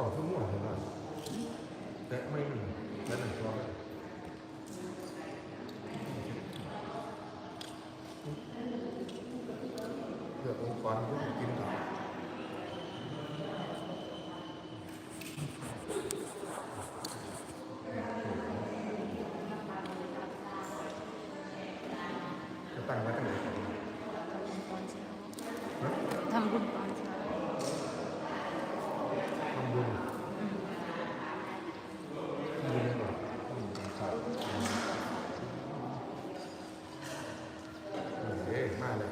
จ้าทุ่มหัวเลยนะแต่ไม่มีแต่หนึ่งตัวเลือกองค์กรที่กินกับจะตั้งไว้ตั้งไหนก่อนนะ ทำบุญตอนเช้า ทำบุญทำบุญยังไงทำบุญตอนเช้าเอ้ย มาเลย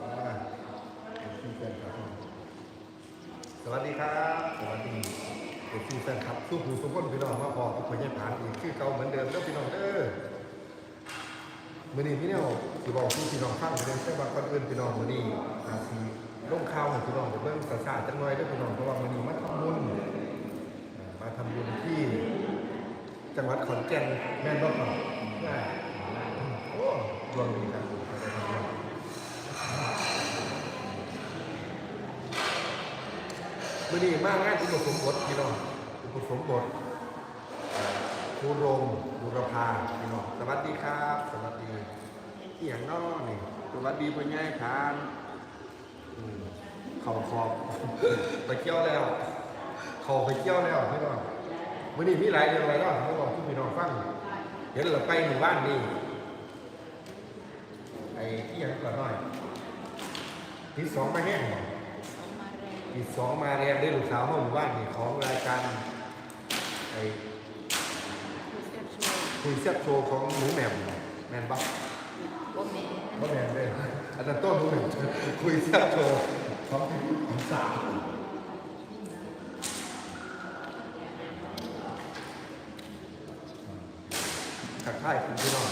มาเป็นแฟนคลับ สวัสดีครับ สวัสดีเป็นแฟนคลับสู้ผู้สุขคนพี่น้องมาพอกับพญาผานอีกคือเก่าเหมือนเดิมแล้วพี่น้องเด้อมื่อนี้พี่เนี่ยสิบอกพี่พี่น้องฟังเรื่องแต่ว่าก่อนอื่นพี่น้องมื่อนี้อาซีลงข่าวให้พี่น้องไปเบิ่งสาสาจังหน่อยด้อพี่น้องเพราะว่ามื่อนี้มาทำบุญมาทำบุญที่จังหวัดขอนแก่นแม่นบ่ครับโอ้ดวงดีครั มื่อนี้มางานอุปสมบทพี่น้องอุปสมบทครูรงบุรพาพี่น้องสวัสดีครับ สวัสดีที่อย่างน้อนี่สวัสดีพ่อใหญ่ทานเข่าขอบไปเที่ยวแล้วเข่าไปเที่ยวแล้วพี่น้องมื่อนี้มีหลายเรื่องอะไรก็ให้อกพี่น้องฟังเห็นเราไปหมู่บ้านนี่ไอ้ที่อย่างก่อนหน่อยที่สองมาแห้งบ่อามาแรง อีกสองมาเรียนได้ลูกสาวห้องหมู่บ้านนี่ของรายการไอ้คือเสียบโชว์คุยเสียบโชว์ของหนูแหม่มแม่นปะโบแม่บ่แม่นเลยอาจารย์ต้นหนูแหม่มคุยเสียบโชว์ของอีสานทักทายคุณพี่น้อง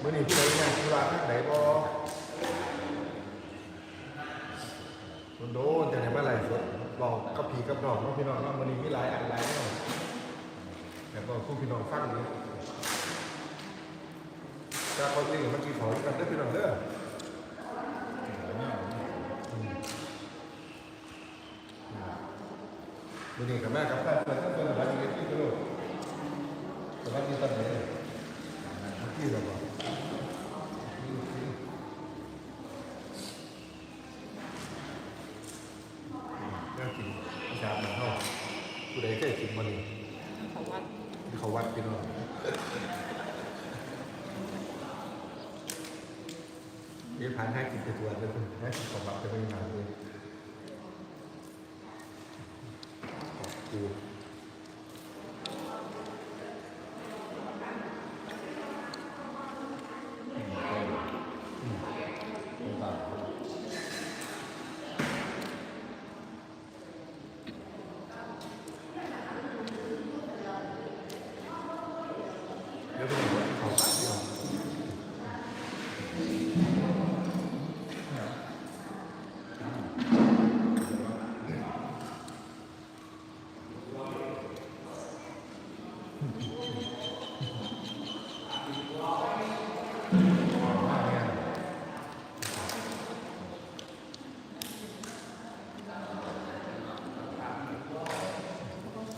เมื่อนี้พี่ไหนเนี่ยธุระทักไหนบ่โดนๆจะไหนมาไหลฟ์สด บอกกับพี่กับน้องเนาะพี่น้องเนาะมื่อนี้มีหลายอันหลายเนาะแต่บอกคู่พี่น้องฟังอยู่จะเขาจริงหรือมันกินของกันได้พี่น้องเด้อดูนี่กับแม่กับแม่เปิดตั้งแต่สวัสดีที่กระโดดสวัสดีตอนไหนที่เราบอกน่ากินอาจารย์มาเข้าผู้ใดเคยกินมันนี่ ของวัด ที่เขาวัดพี่น้อง ค้านให้กินไปตัวเลยคุณให้กินของบับจะไม่มาเลยขอบคุณ เดี๋ยวคุณบอกว่าเขาตัดเดียว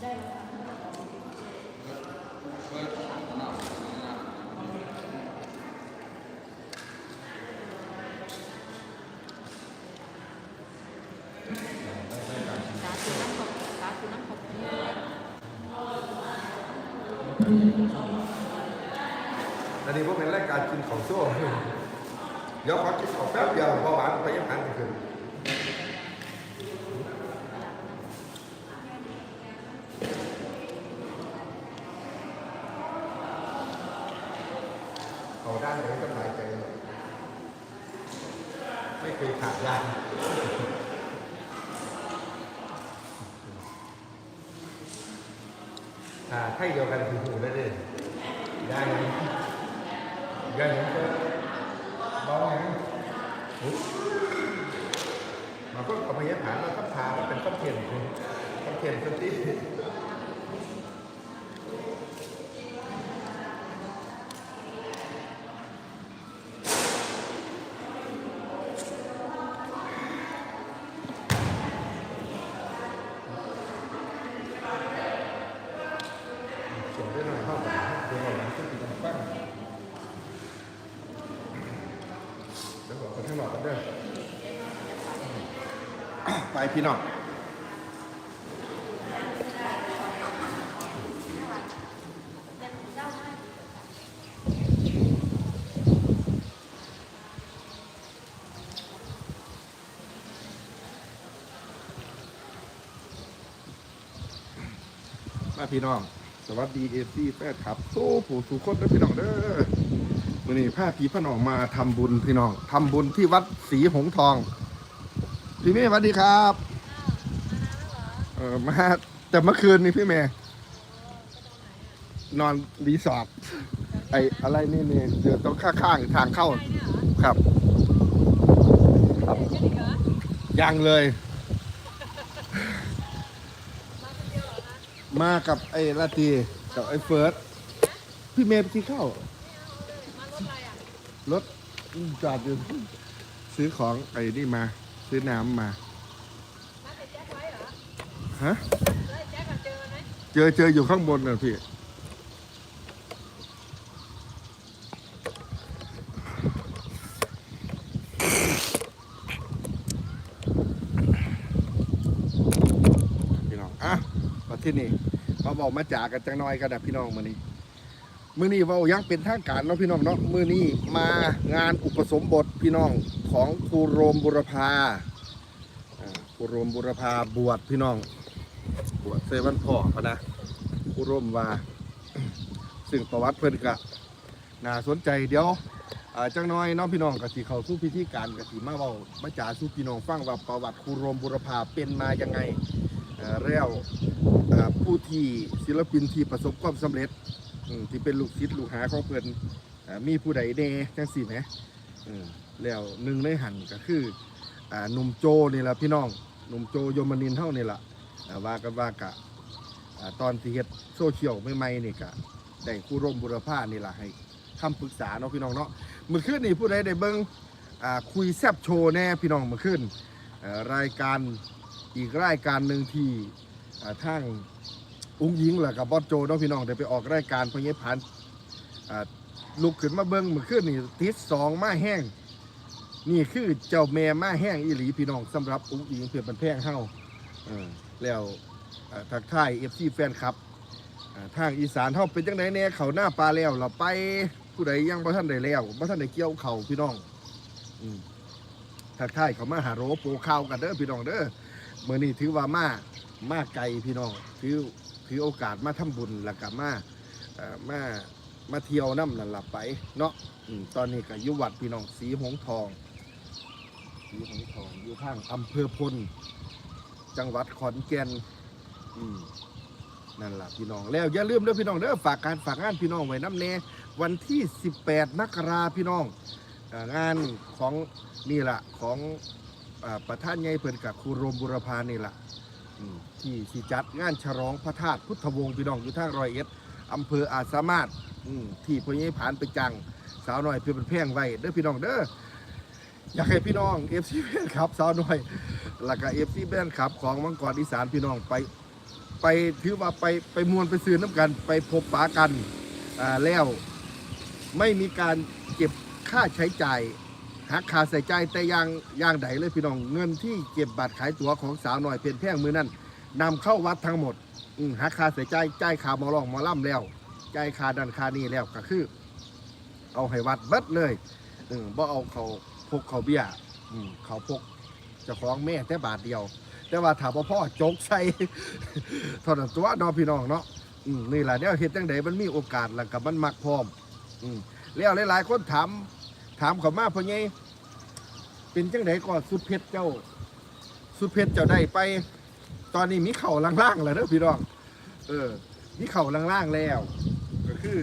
ได้ได้การ สาธุน้ำขอบสาธุน้ำขอบคุณ อันนี้พวกเป็นราย การกินของโซ่เดี๋ยวขอกินของแป๊บเดียวพอหวานไปยังหันคืนเขาด้านไหนก็หลายใจไม่เคยขาดยานอ่าให้เดียวกันคือหูได้เลยได้ยัง ได้ยังก็บ้องยังมันก็เอาไปยัดผานแล้วก็ผาเป็นต้นเทียนต้นเทียนต้นที่เขียนได้หน่อยเข้าไเดี๋ยวเราต้องติดตั้ง คนข้างนอกกันเด้อไปพี่น้องมาพี่น้อง สวัสดีเอซีแฟนครับ สู้ผู้สู่คนนะพี่น้องเด้อ มื่อนี้พาพี่พี่น้องมาทำบุญพี่น้องทำบุญที่วัดศรีหงส์ทอง พี่เมย์สวัสดีครับเออมาแต่เมื่อคืนนี้พี่เมย์นอนรีสอร์ทไอ้อะไรนี่นี่เดี๋ยวต้องข้างๆทางเข้าครับยังเลย มากับไอ้ลาตีกับไอ้เฟิร์สพี่เมย์ไปกินข้าว รถจอดอยู่ซื้อของไอ้นี่มา ซื้อน้ำมาฮะเจอเจออยู่ข้างบนน่ะพี่พี่น้องอะมาที่นี่มาบอกมาจากกันจังน้อยกันนะพี่น้องมือนี้ มือนี้เว่ายังเป็นทางการเนาะพี่น้องเนาะมือนี้มางานอุปสมบทพี่น้องของครูโรมบุรพาครูโรมบุรพาบวชพี่น้อง บวชเซวันพ่อพะนะครูโรมว่าซึ่งประวัติเพิ่นกะน่าสนใจเดี๋ยวจังน้อยน้องพี่น้องกะสิเขาสู่พิธีการกะสิมาเว้ามาจาสู่พี่น้องฟังว่าประวัติครูโรมบุรพาเป็นมายังไงเอ่อแล้วผู้ที่ศิลปินที่ประสบความสำเร็จ อืมที่เป็นลูกศิษย์ลูกหาของเพิ่นอ่ามีผู้ใดแน่จังซี่แหมอืมแล้วหนึ่งในหันก็คืออ่าหนุ่มโจนี่ละพี่น้องหนุ่มโจยมนินเทร์เฮานี่ละอ่าว่ากันว่ากะอ่าตอนที่เฮ็ดโซเชียลใหม่ๆนี่กะได้ครูร่มบุรพานี่ละให้คำปรึกษาเนาะพี่น้องเนาะมื้อคืนนี่ผู้ใดได้เบิ่งอ่าคุยแซบโชว์แน่พี่น้องมื้อคืนอ่อรายการอีกรายการหนึ่งที่อ่าทาง อุ้งยิงแหล้วกับบอสโจเนาะพี่น้องได้ไปออกรายการพญพันธ์อ่าลุกขึ้นมาเบิ่งมื้อคืนนี่ติดสองมาแห้ง นี่คือเจ้าแม่มาแห้งอีหลีพี่น้องสำหรับอุ้งอิงเพื่อนบันแพงเฮาเออแล้วอ่าทักทายเอฟซีแฟนครับอ่าทางอีสานเฮาเป็นจังไดแน่เขาหน้าปลาแล้วเราไปผู้ใดยังบ่ทันได้แล้วบ่ทันได้เกี่ยวเขาพี่น้องอืมทักทายเขามาหาโรโปรข้าวกันเด้อพี่น้องเด้อมื้อนี้ถือว่ามามาไกลพี่น้องถือ ถือโอกาสมาทำบุญแล้วก็มามามาเที่ยวน้ำนั่นล่ะไปเนาะตอนนี้ก็อยู่วัดพี่น้องสีหงทอง สีหงทองอยู่ทางอำเภอพลจังหวัดขอนแก่นนั่นล่ะพี่น้องแล้วอย่าลืมเด้อพี่น้องเด้อฝากการฝากงานพี่น้องไว้น้ำแน่วันที่ 18มกราพี่น้องงานของนี่ล่ะของอประธานใหญ่เพิ่นกับครูโรมบุรพานี่ล่ะ ที่ที่จัดงานฉลองพระธาตุพุทธวงศ์พี่น้องอยู่ทางรอยเอ็ดอำเภออาจสามารถที่พ่อใหญ่ผานไปจังสาวน้อยเพื่อเป็นแพงไว้เด้อพี่น้องเด้ออยากให้พี่น้องเอฟซีแบนครับสาวน้อยแล้วก็เอฟซีแบนครับของมังกรอีสานพี่น้องไป ไปถือว่าไปไปมวนไปซื้อน้ำกัน ไปพบปะกันแล้วไม่มีการเก็บค่าใช้จ่าย หักคาใส่ใจแต่อย่างอย่างใดเลยพี่น้องเงินที่เก็บบัตรขายตั๋วของสาวหน้อยเพียนแพงมือนั้นนำเข้าวัดทั้งหมดอืมหักคาใส่ใจายจ่ายค่าหมอลองหมอล่ำแล้วใจายค่าดันคานี้แล้วก็คือ เอาให้วัดเบิดเลยอืมบ่เอาเขาพกเขาเบี้ยอืมเขาพกเจ้าของแม่แต่บาทเดียว แต่ว่าถามว่าพ่อจกใส่ เท่านั้นตัวเน้องพี่น้องเนาะอืมนี่แหละเนี่ยเฮ็ดจังไดมันมีโอกาสแล้วกับมันมักพร้อมอืมแล้วหลายๆคนถาม ถามเขามาพ่อใหญ่เป็นจังไดก็สุดเพชรเจ้า สุดเพชรเจ้าได้ไป ตอนนี้มีเข่าล่างๆแล้วเด้อพี่น้องเออ มีเข่าล่างๆแล้ว ก็คือ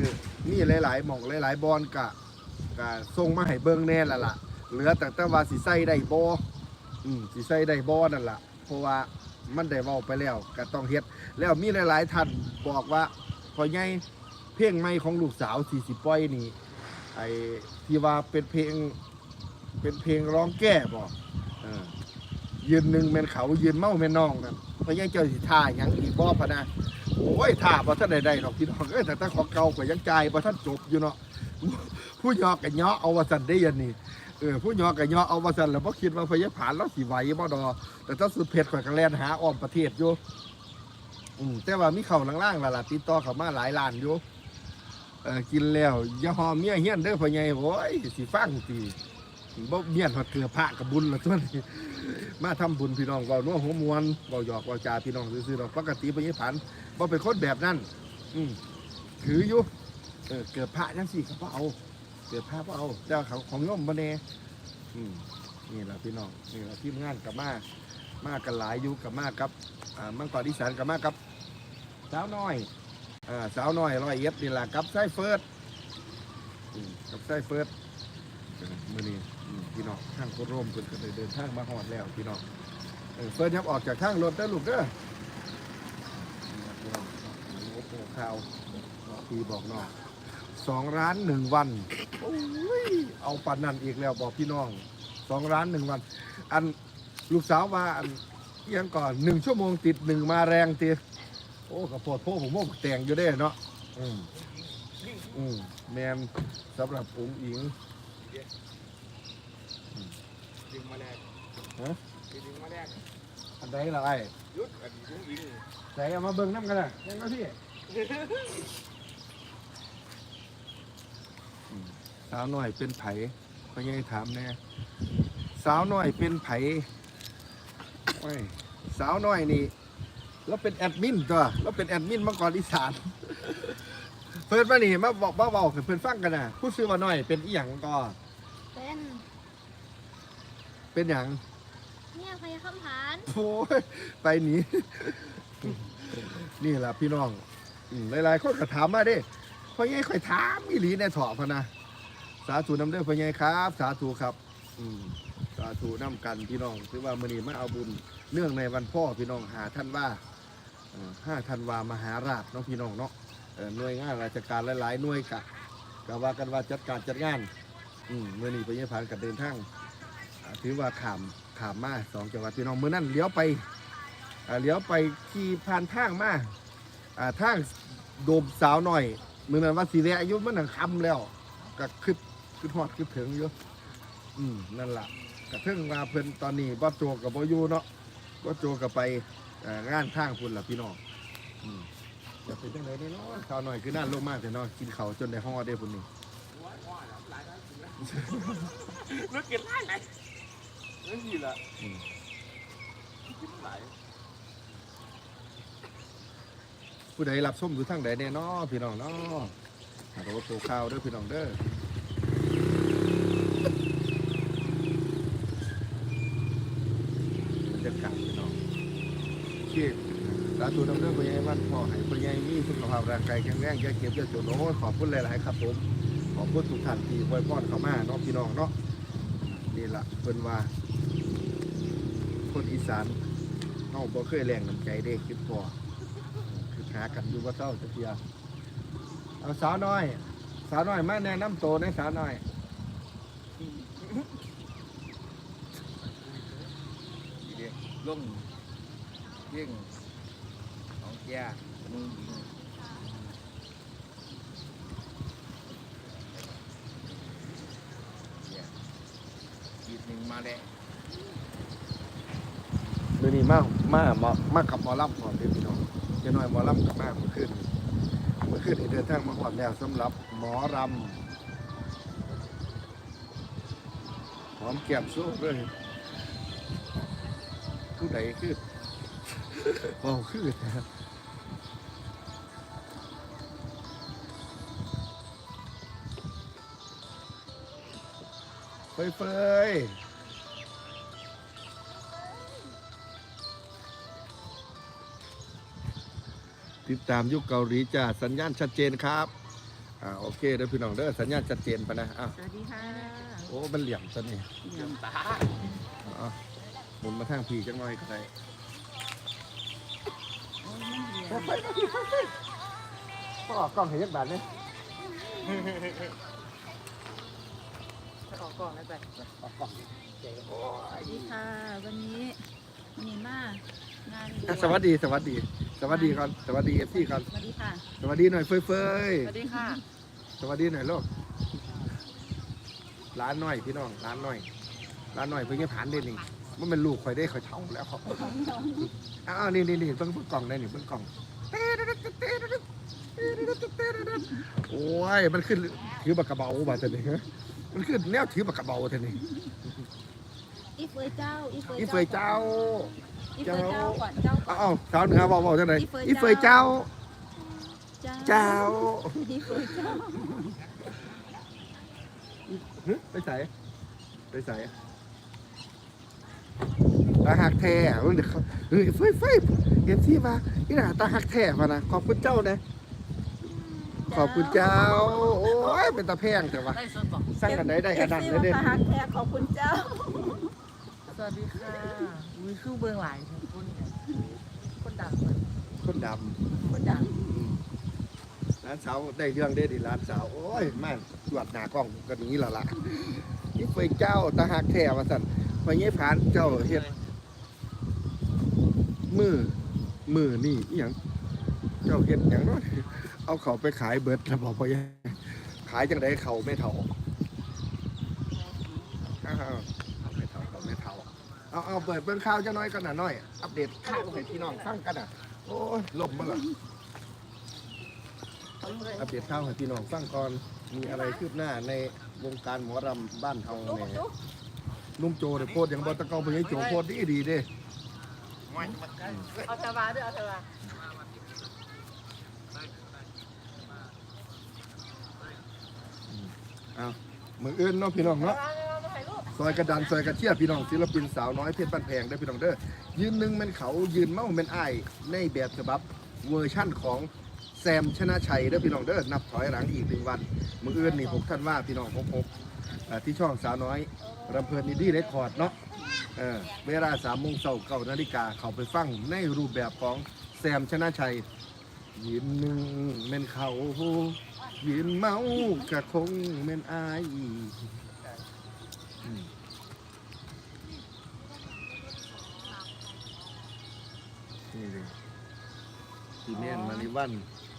มีหลายๆหม่องหลายๆบอลกะกะส่งมาให้เบิ่งแน่ละล่ะ เหลือแต่แต่ว่าสิใส่ได้บ่อืมสิใส่ได้บ่นั่นล่ะ เพราะว่ามันได้เว้าไปแล้วก็ต้องเฮ็ด แล้วมีหลายๆท่านบอกว่าพ่อใหญ่เพลงใหม่ของลูกสาวสี่สิบปล่อยนี่ ไอ้ที่ว่าเป็นเพลงเป็นเพลงร้องแก้บ่เออยืนหนึ่งแม่นเขายืนเมาแม่นน้องนั่นพ่อใหญ่เจ้าสิท่าหยังอีกบ่พะนะโอ้ยถ้าบ่ท่านใดๆหรอกพี่น้องเอ้ยแต่ถ้าของเก่าก็ยังใจบ่ท่านจบอยู่เนาะผู้ยอกกันเนาะเอาวสันได้ยันนี่เออผู้ยอกับยอเอามาสั่นแล้วบ่คิดว่าพยาผานเราสิไหวบ่ดอ แต่ถ้าสุดเผ็ดข่อยก็แลนหาอ้อมประเทศอยู่อืมแต่ว่ามีเข้าล่างๆล้วล่ะติดต่อเข้ามาหลายล้านอยู่ เออกินแล้วอย่าหอมเมียเฮียนเด้อพ่อใหญ่โอ้ยสิฟังติบ่เมียนฮอดเกลือพระกับบุญละตัวนี้มาทำบุญพี่น้องเว้านัวหัวมวนเว้าหยอกเว้าจาพี่น้องซื่อๆดอกปกติพยาผานบ่เป็นคนแบบนั้นอืมถืออยู่เออเกิดพระจังซี่ก็บ่เอาเกิดพระบ่เอาแต่ว่าเขาของโยมบ่แน่อืมนี่แหละพี่น้องนี่แหละทีมงานกับมามากันหลายอยู่กับมากับอ่ามังกรอีสานกับมากับสาวน้อย อ่าสาวน้อยร้อยเอ็ดนี่แหละกับไส้เฟิร์สอืมกับไส้เฟิร์สเมื่อนี้อืมพี่น้องทางโคตรร่มเพิ่นก็เลยเดินทางมาหอดแล้วพี่น้องเออเฟิร์สยับออกจากทางรถได้อลูกเด้อนี่ล่ะพี่น้องโอ้โหข่าวบอกพี่บอกน้องสองร้านหนึ่งวันโอ้ยเอาปันนั่นอีกแล้วบอกพี่น้องสองร้านหนึ่งวัน อันลูกสาวว่าอันเอียงก่อนหนึ่งชั่วโมงติดหนึ่งมาแรงตี โอ้กระโปดโพผมโม่แต่งอยู่ได้เนาะอืมอืมแมนสำหรับองค์อิงดึงมาแรกฮะดึงมาแรกอันใดละไอ้ยุดอันนี้ยุ้งยิงใส่เอามาเบิ่งน้ำกันนะยังก็พี่สาวหน่อยเป็นไผก็ยังถามแน่สาวหน่อยเป็นไผโอ้ยสาวหน่อยนี่ แล้วเป็นแอดมินตัวแล้วเป็นแอดมินมาก่อนอีสานเพิ่นมานี่มาบอกมาบอกให้เพิ่นฟังกันนะผู้ซื้อมาหน่อยเป็นอีหยังก็เป็นเป็นหยังเนี่ยพยาคำผานโอ้ยไปหนีนี่แหละพี่น้องอืมหลายๆคนก็ถามมาเด้พ่อใหญ่ข่อยถามอีหลีในถอพะนะสาธุนำเด้อพ่อใหญ่ครับ สาธุครับ อืมสาธุนำกันพี่น้องถือว่ามื้อนี้มาเอาบุญเนื่องในวันพ่อพี่น้องหาท่านว่า ห้าธันวามหาราชเนาะพี่น้องเนาะหน่วยงานราชการหลายๆหน่วยกะก็ว่ากันว่าจัดการจัดงานอืมมื้อนี้พ่อใหญ่ผ่านกับเดินทางถือว่าขามขามมาสองจังหวัดพี่น้องเมื้อนั้นเลี้ยวไปเลี้ยวไปขี่ผ่านทางมาทางโดมสาวหน่อยเมื้อนั้นว่าสิแลอายุมันนังคำแล้วก็คึดคึดฮอดคึดถึงอยู่อืมนั่นแหละกระเทิงมาเพิ่นตอนนี้บ่โจกับบ่อยูเนาะบ่โจกับไป งานทางพุ่นล่ะพี่น้องอืมจะเป็นจังไดเนาะสาวหน่อยคือน่าลงมากแต่เนาะกินเขาวจนได้ฮอดเด้พุ่นนี่นึกกินไรไหนนั่นสิละอืมกินหลผู้ใดรับชมอยู่ทางใดแน่เนาะพี่น้องเนาะหาโรโตข้าวเด้อพี่น้องเด้อบรรยากาศพี่น้อง ที่สาธุนำเรื่องพญายวันพ่อให้พญายมีสุขภาพร่างกายแข็งแรงอย่าเก็บอย่าจนโอ้ยขอบคุณหลาย ๆ ครับผมขอบคุณทุกท่านที่ไว้พรเข้ามาเนาะพี่น้องเนาะนี่ละเพิ่นว่า คนอีสานเฮาบ่เคยแรงน้ำใจเด้คิดพอคือหากันอยู่ว่าเศร้าจะเทียเอาสาวน้อย สาวน้อยมาแนะนำโตในสาวน้อยทีเดียวล่ม ยี่งของแก่มึงยิงเนี่ยกีดหนึ่งมาแล้วเดี๋ยวนี้มามามามากับหมอลำก่อนเด้อพี่น้องเจะน้อยหมอลำกับมาเมื่อคืนเมื่อคืนนี่เดินทางมาหอดแล้วสำหรับหมอรำหอมแก้มสู้เลยผู้ใดคือ เบาคือแท้เฟยเฟยติดตามยุคเกาหลีจ้าสัญญาณชัดเจนครับอ่าโอเคเด้อพี่น้องเด้อสัญญาณชัดเจนปะนะอ้าวสวัสดีค่ะโอ้มันเหลี่ยมซะนี่เยี่ยมตาอ๋อหมุนมาทางพีจังหน่อยก็ได้ โอ้ยมันเยี่ยมก็ออกกล้องเห็นยักบาทเลยจะออกก่อนแล้วจ้ะออกกล้องสวัสดีค่ะ วันนี้วันนี้มางานบอะชสวัสดีสวัสดี สวัสดีก่อนสวัสดีเอฟซีก่อนสวัสดีค่ะ สวัสดีหน่อยเฟยเฟยสวัสดีค่ะสวัสดีหน่อยลูกร้านน้อยพี่น้องร้านน้อยร้านน้อยเพิ่งจะผ่านเด่นนี่ มันเป็นลูกข่อยได้ข่อยเท่าแล้วเขาอ้าวนี่นี่นี่เพิ่งเพิ่งกล่องได้นี่เพิ่งกล่องโอ้ยมันขึ้นถือบักกระเบาบาดเจ็บเลยฮะมันขึ้นแนวถือบักกระเบาเท่านี้อีเฟยเจ้าอีเฟยอีเฟยเจ้าอีเฟยเจ้าก่อนเจ้าก่เอ้าอนเอ้าสาวเหนือบอกบอกจังไหนอีอีเฟเฟยยเจ้าเจ้า เจ้าอีเฟยเจ้าหึไปใส่ไปใส่ ตาหักแท้เดี๋ยวเขาเฮ้ยเฟยเฟยเห็นที่มานี่น่ะตาหักแท้มานะขอบคุณเจ้านะขอบคุณเจ้า โอ้ยเป็นตาแพงแต่ว่าได้สดบอกสร้างกันได้ได้กันดันเอได้เด้ตาหักแท้ขอบคุณเจ้า สวัสดีค่ะอุ้ยคือเบื้องหลายของคนคนดังคนดคนดังำร้านสาวได้เรื่องได้ดิร้านสาวโอ้ยแม่นตรวจหน้ากล้องก็นี้และล่ะนี่เฟยเจ้าตาหักแท้มาสั่นพอเงี้ยผ่านเจ้าเฮ็ด มือมือนี่อหย่างเจ้าเห็ดอย่างเนั้นเอาเขาไปขายเบิดแล้วบอกว่าขายจังไดเขาไม่เท่าอ้าวเขาไม่เท่าเขาไม่เท่าเอาเอาเปิดเบิ้งข้าวจะน้อยกันหน่ะน้อย อัปเดตข้าวให้พี่น้องฟังกันอะโอ้ยลมมาละอัปเดตข้าวให้พี่น้องฟังก่อนมีอะไรคืบหน้าในวงการหมอรำบ้านเฮาเนี่ยนุ่มโจเดี๋ยวโพดอย่างบอตะเกาไปยังโจโพดดีดีเด้ เอาชาวาด้วยเอาชาวามืออื่นเนาะพี่น้องเนาะซอยกระดานซอยกระเชียพี่น้องศิลปินสาวน้อยเพชรบ้านแพงได้อพี่น้องเด้อยืนหนึ่งเป็นเขายืนเมาเป็นอ้ายในแบบฉบับเวอร์ชั่นของแซมชนะชัยเด้อพี่น้องเด้อนับถอยหลังอีกหนึ่งวันมืออื่นนี่หกท่านว่าพี่น้องหกหกอ่าที่ช่องสาวน้อยรำเพลินนิดี้เรคคอร์ดเนาะ เออเวลาสามโมงเช้าเก้านาฬิกาเขาไปฟังในรูปแบบของแซมชนะชัยยืนหนึ่งเป็นเขายืนเมากะคงเป็นอายอืมนี่เลยพี่แม่นมาริวัน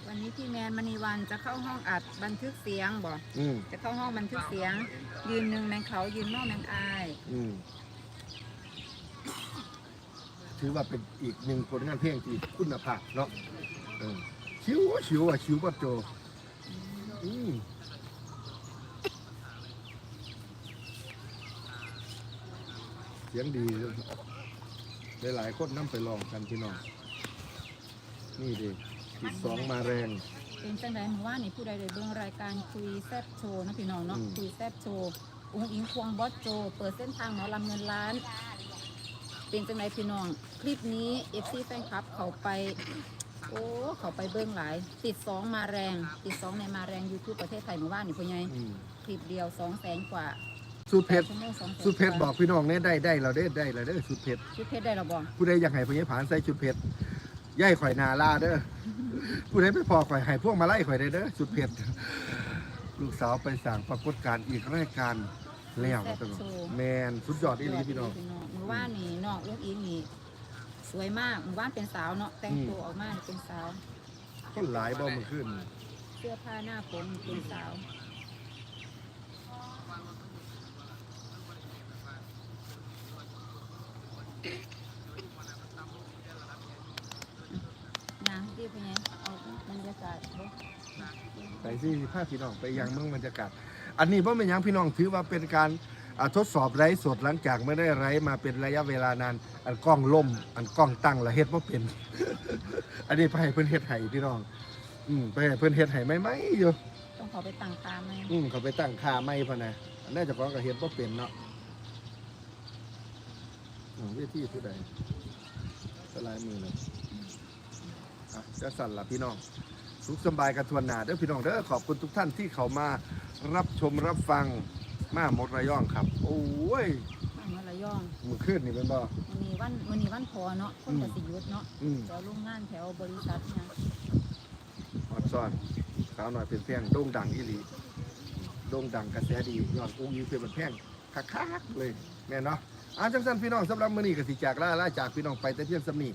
วันนี้พี่แมนมณีวันจะเข้าห้องอัดบันทึกเสียงบอกอืมจะเข้าห้องบันทึกเสียง ยืนหนึ่งแมงเขายืนนอกแมงอาย อืม ถือว่าเป็นอีกหนึ่งผลงานเพลงที่คุณภาพเนาะเออชิวอะชิวอะชิวปัดโจอืมเสียงดีหลายๆคนนำไปลองกันพี่น้องนี่ดิติดสองมาแรง เป็นจังไดหมู่ว่านี่ผู้ใดได้เบิ่งรายการคุยแซบโชว์นะพี่น้องเนาะอืม คุยแซบโชว์อุ้งอิงควงบอสโจ เปิดเส้นทางหมอลำเงินล้าน เป็นจังไดพี่น้อง คลิปนี้เอฟซีแฟนคลับเขาไป โอ้เขาไปเบิ่งหลาย ติดสองมาแรง ติดสองในมาแรง YouTube ประเทศไทยหมู่บ้านนี่พ่อใหญ่อืมคลิปเดียวสองแสนกว่าสุดเพชรชั่วโมงสองแสนสุดเพชรบอกพี่น้องเนี่ยได้ได้เราได้ได้เราได้อสุดเพชรชุดเพชรได้หรอบอกผู้ใดอยากให้พญผานใส่ชุดเพชรย่ายข่อยนาลาเด้อผู้ใดไม่พอข่อยให้พวกมาไล่ข่อยได้เด้อชุดเพชรลูกสาวไปสั่งปรากฏการณ์อีกรายการแล้วตลอดแมนสุดยอดอีหลีพี่น้อง หมู่บ้านนี่น้องอุ้งอิงนี่ สวยมากหมู่บ้านเป็นสาวเนาะแต่งตัวออกมานี่เป็นสาว คนหลายบ่มันขึ้น เสื้อผ้าหน้าผมเป็นสาวนะที่เป็นไงเอาบรรยากาศบ่ไปที่ภาพพี่น้องไปยังเมืองบรรยากาศ อันนี้บ่เป็นหยังพี่น้องถือว่าเป็นการอ่า ทดสอบไร้สดหลังจากไม่ได้ไร้มาเป็นระยะเวลานาน อันกล้องล่ม อันกล้องตั้งและเฮ็ดบ่เป็น อันนี้ไปให้เพิ่นเฮ็ดให้พี่น้อง อืมไปให้เพิ่นเฮ็ดให้ไม่ไม่อยู่ต้องขอไปตั้งตามไหมอืมเขาไปตั้งค่าไม่พะนะอันน่าจะของกับเฮ็ดบ่เป็นเนาะอืมเวทีผู้ใดสลายมือเลยอะจะสั่นละพี่น้องสุขสำบายกันทวนหนาเด้อพี่น้องเด้อขอบคุณทุกท่านที่เขามารับชมรับฟัง มาหมดระยองครับ โอ้ยมาเมดระยองมือขึ้นนี่เป็นบ่มันนี่วันมันนี่วันพอเนาะคนก็สิยุดเนาะอืมจอโรงงานแถวบริษัทเนี่ยออดซ้อนสาวหน่อยเป็นแพงโด่งดังอีหลีโด่งดังกระแสดียอนอุ้งยิ้มเป็นแพงคักๆเลยแม่เนาะอ่าจังสันพี่น้องสำหรับมื้อนี่กสิจากลาลาจากพี่น้องไปแต่เพียงสำนี้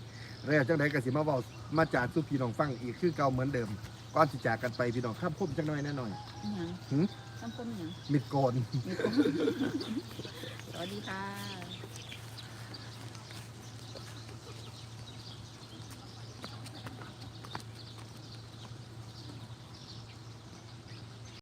แล้วจังไดกสิมาเว้ามาจากสุพี่น้องฟังอีกคือเก่าเหมือนเดิมก้อนสิจากกันไปพี่น้องข้ามคมจังหน่อยแน่นอนยหืม น้ำคมหยังมิดโกน สวัสดีค่ะ